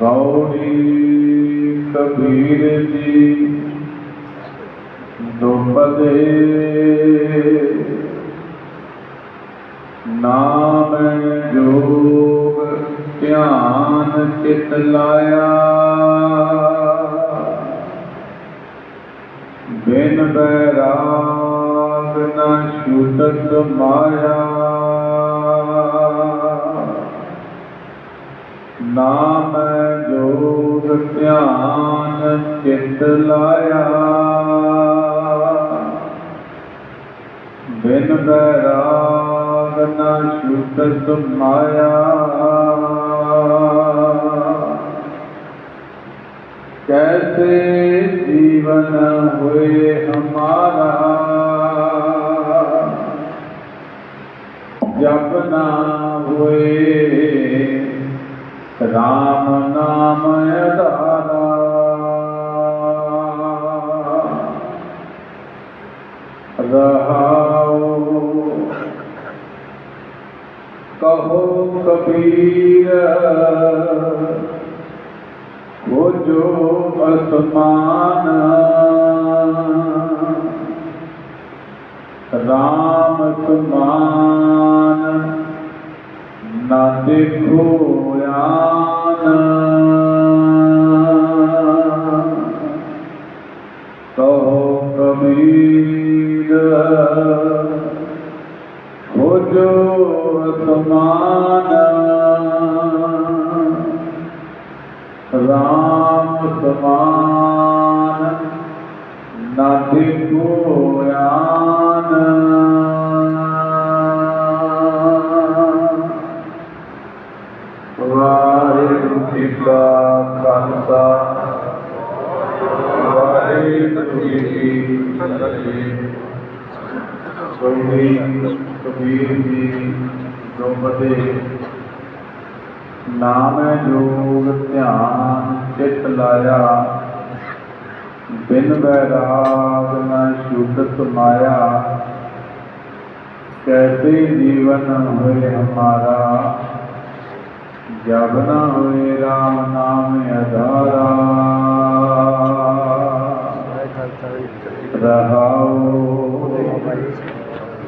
ਗੌਰੀ ਕਬੀਰ ਜੀ ਦੁਪਦੇ ਨਾਮ ਜੋਗ ਧਿਆਨ ਚਿਤ ਲਾਇਆ। ਬਿਨ ਬੈਰਾਗ ਨਾ ਛੁਟਤ ਮਾਇਆ। ਧਿਆਨ ਚਿੱਤ ਲਾਇਆ ਬਿਨ ਬੈਰਾਗ ਨਾ ਛੁਟਤ ਮਾਇਆ ਕੈਸੇ ਜੀਵਨ ਹੋਏ ਹਮਾਰਾ ਜਪਨਾ ਹੋਏ ਰਾਮ ਨਾਮ ਅਧਾਰਾ। ਰਹਾਉ। ਕਹੋ ਕਬੀਰ ਉਹ ਜੋ ਅਸਮਾਨ। ਰਾਮ ਸਮਾਨ ਨਾ ਦੇਖੋ ਆ। ਕਹੋ ਕਬੀਰ। ਹੋਜੋ ਰਤਮਾਨ ਰਾਮ ਸਮਾਨ ਨਾ ਦੇਖੋ ਆਨ ਵਾਹਿਗੁਰੂ ਜੀ ਕਾ ਖਾਲਸਾ। ਜੀ ਕੀ ਕਬੀਰ ਜੀ ਦੋਪਦੇ ਨਾਮ ਜੋਗ ਧਿਆਨ ਚਿਤ ਲਾਇਆ ਬਿਨ ਬੈਰਾਗ ਨ ਸ਼ੁੱਧ ਮਾਇਆ ਕੈਸੇ ਜੀਵਨ ਹੋਏ ਹਮਾਰਾ ਜਬ ਨ ਹੋਏ ਰਾਮ ਨਾਮ ਅਧਾਰਾ